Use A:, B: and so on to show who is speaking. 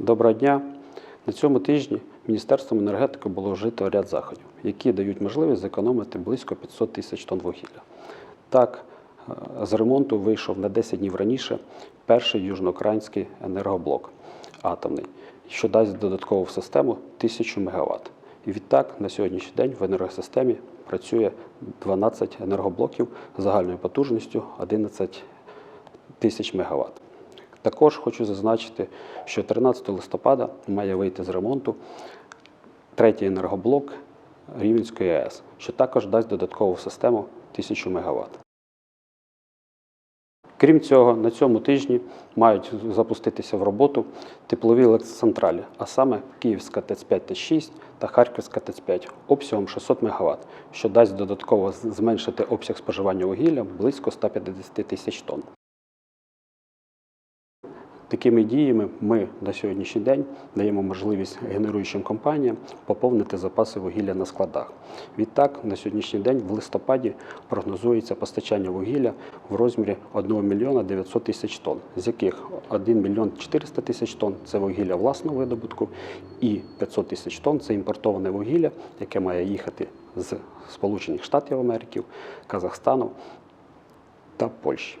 A: Доброго дня. На цьому тижні Міністерством енергетики було вжито ряд заходів, які дають можливість зекономити близько 500 тисяч тонн вугілля. Так, е, з ремонту вийшов на 10 днів раніше перший южноукраїнський енергоблок атомний, що дасть додатково в систему 1000 МВт. І відтак на сьогоднішній день в енергосистемі працює 12 енергоблоків загальною потужністю 11 тисяч МВт. Також хочу зазначити, що 13 листопада має вийти з ремонту третій енергоблок Рівненської АЕС, що також дасть додаткову систему 1000 МВт. Крім цього, на цьому тижні мають запуститися в роботу теплові електроцентралі, а саме Київська ТЕЦ-5 ТЕЦ-6 та Харківська ТЕЦ-5 обсягом 600 МВт, що дасть додатково зменшити обсяг споживання вугілля близько 150 тисяч тонн. Такими діями ми на сьогоднішній день даємо можливість генеруючим компаніям поповнити запаси вугілля на складах. Відтак, на сьогоднішній день в листопаді прогнозується постачання вугілля в розмірі 1 мільйона 900 тисяч тонн, з яких 1 мільйон 400 тисяч тонн це вугілля власного видобутку і 500 тисяч тонн це імпортоване вугілля, яке має їхати з Сполучених Штатів Америки, Казахстану та Польщі.